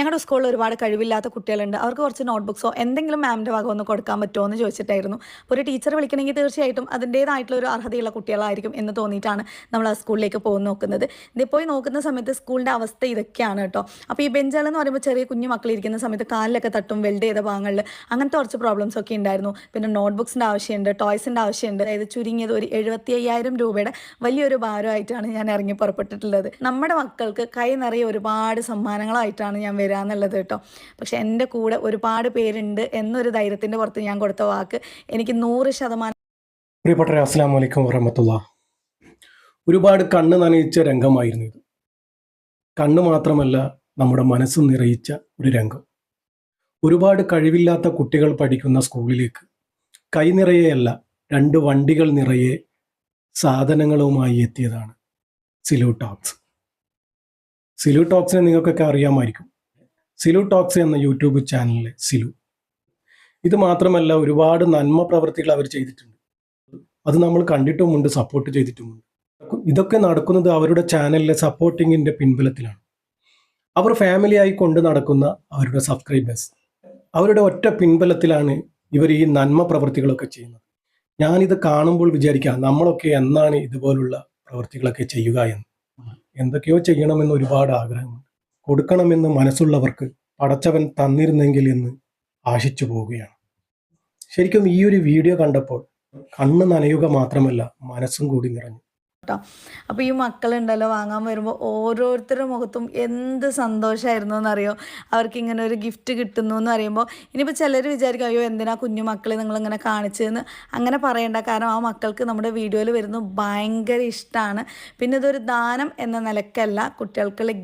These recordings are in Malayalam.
ഞങ്ങളുടെ സ്കൂളിൽ ഒരുപാട് കഴിവില്ലാത്ത കുട്ടികളുണ്ട്. അവർക്ക് കുറച്ച് നോട്ട്ബുക്സോ എന്തെങ്കിലും മാമിന്റെ ഭാഗം ഒന്ന് കൊടുക്കാൻ പറ്റുമോ എന്ന് ചോദിച്ചിട്ടായിരുന്നു. അപ്പോൾ ഒരു ടീച്ചർ വിളിക്കണമെങ്കിൽ തീർച്ചയായിട്ടും അതിന്റേതായിട്ടുള്ള ഒരു അർഹതയുള്ള കുട്ടികളായിരിക്കും എന്ന് തോന്നിയിട്ടാണ് നമ്മൾ ആ സ്കൂളിലേക്ക് പോകുന്ന നോക്കുന്നത്. ഇതിപ്പോൾ നോക്കുന്ന സമയത്ത് സ്കൂളിന്റെ അവസ്ഥ ഇതൊക്കെയാണ് കേട്ടോ അപ്പോൾ ഈ ബെഞ്ചുകൾ എന്ന് പറയുമ്പോൾ ചെറിയ കുഞ്ഞു മക്കൾ ഇരിക്കുന്ന സമയത്ത് കാലിലൊക്കെ തട്ടും വെൽഡ് ചെയ്ത ഭാഗങ്ങളിൽ അങ്ങനത്തെ കുറച്ച് പ്രോബ്ലംസ് ഒക്കെ ഉണ്ടായിരുന്നു. പിന്നെ നോട്ട്ബുക്സിന്റെ ആവശ്യമുണ്ട് ടോയ്സിന്റെ ആവശ്യമുണ്ട് അതായത് ചുരുങ്ങിയത് ഒരു എഴുപത്തി അയ്യായിരം രൂപയുടെ വലിയൊരു ഭാരമായിട്ടാണ് ഞാൻ ഇറങ്ങി പുറപ്പെട്ടിട്ടുള്ളത്. നമ്മുടെ മക്കൾക്ക് കൈ നിറയെ ഒരുപാട് സമ്മാനങ്ങളായിട്ടാണ് ഞാൻ വരാന്നുള്ളത് കേട്ടോ. പക്ഷെ എന്റെ കൂടെ ഒരുപാട് പേരുണ്ട് എന്നൊരു ധൈര്യത്തിന്റെ പുറത്ത് ഞാൻ കൊടുത്ത വാക്ക് എനിക്ക് നൂറ് ശതമാനം പ്രിയപ്പെട്ടവരെ അസ്സാം വലൈക്കും വറഹമത്തുള്ള ഒരുപാട് കണ്ണ് നനയിച്ച രംഗമായിരുന്നു ഇത്. കണ്ണ് മാത്രമല്ല നമ്മുടെ മനസ്സ് നിറയിച്ച ഒരു രംഗം. ഒരുപാട് കഴിവില്ലാത്ത കുട്ടികൾ പഠിക്കുന്ന സ്കൂളിലേക്ക് കൈ നിറയെയല്ല രണ്ട് വണ്ടികൾ നിറയെ സാധനങ്ങളുമായി എത്തിയതാണ് സിലു ടോക്സ്. സിലു ടോക്സിനെ നിങ്ങൾക്കൊക്കെ അറിയാമായിരിക്കും. സിലു ടോക്സ് എന്ന യൂട്യൂബ് ചാനലിലെ സിലു. ഇത് മാത്രമല്ല ഒരുപാട് നന്മ പ്രവൃത്തികൾ അവർ ചെയ്തിട്ടുണ്ട്. അത് നമ്മൾ കണ്ടിട്ടുമുണ്ട് സപ്പോർട്ട് ചെയ്തിട്ടുമുണ്ട് ഇതൊക്കെ നടക്കുന്നത് അവരുടെ ചാനലിലെ സപ്പോർട്ടിങ്ങിന്റെ പിൻബലത്തിലാണ്. അവർ ഫാമിലിയായി കൊണ്ട് നടക്കുന്ന അവരുടെ സബ്സ്ക്രൈബേഴ്സ് അവരുടെ ഒറ്റ പിൻബലത്തിലാണ് ഇവർ ഈ നന്മ പ്രവൃത്തികളൊക്കെ ചെയ്യുന്നത്. ഞാനിത് കാണുമ്പോൾ വിചാരിക്കാം നമ്മളൊക്കെ എന്നാണ് ഇതുപോലുള്ള പ്രവൃത്തികളൊക്കെ ചെയ്യുക എന്ന്. എന്തൊക്കെയോ ചെയ്യണമെന്ന് ഒരുപാട് ആഗ്രഹമുണ്ട്. കൊടുക്കണമെന്ന് മനസ്സുള്ളവർക്ക് പടച്ചവൻ തന്നിരുന്നെങ്കിൽ എന്ന് ആശിച്ചു പോവുകയാണ്. ശരിക്കും ഈ ഒരു വീഡിയോ കണ്ടപ്പോൾ കണ്ണ് നനയുക മാത്രമല്ല മനസ്സും കൂടി നിറഞ്ഞു. അപ്പോൾ ഈ മക്കളുണ്ടല്ലോ വാങ്ങാൻ വരുമ്പോൾ ഓരോരുത്തരുടെ മുഖത്തും എന്ത് സന്തോഷമായിരുന്നു എന്നറിയോ അവർക്ക് ഇങ്ങനെ ഒരു ഗിഫ്റ്റ് കിട്ടുന്നു എന്ന് അറിയുമ്പോൾ ഇനിയിപ്പോൾ ചിലർ വിചാരിക്കും അയ്യോ എന്തിനാ കുഞ്ഞു മക്കളെ നിങ്ങൾ ഇങ്ങനെ കാണിച്ചതെന്ന്? അങ്ങനെ പറയണ്ട. കാരണം ആ മക്കൾക്ക് നമ്മുടെ വീഡിയോയിൽ വരുന്നത് ഭയങ്കര ഇഷ്ടമാണ് പിന്നെ ഇതൊരു ദാനം എന്ന നിലക്കല്ല കുട്ടികൾക്കുള്ള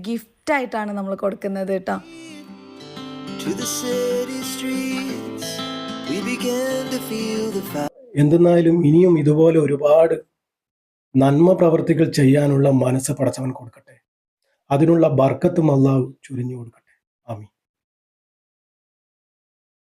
ഗിഫ്റ്റായിട്ടാണ് നമ്മൾ കൊടുക്കുന്നത് കേട്ടോ. എന്തെന്നായാലും ഇനിയും ഇതുപോലെ ഒരുപാട് നന്മ പ്രവർത്തികൾ ചെയ്യാനുള്ള മനസ്സ് പടച്ചവൻ കൊടുക്കട്ടെ. അതിനുള്ള ബർക്കത്തും അള്ളാഹു ചുരിഞ്ഞു കൊടുക്കട്ടെ. ആമീൻ.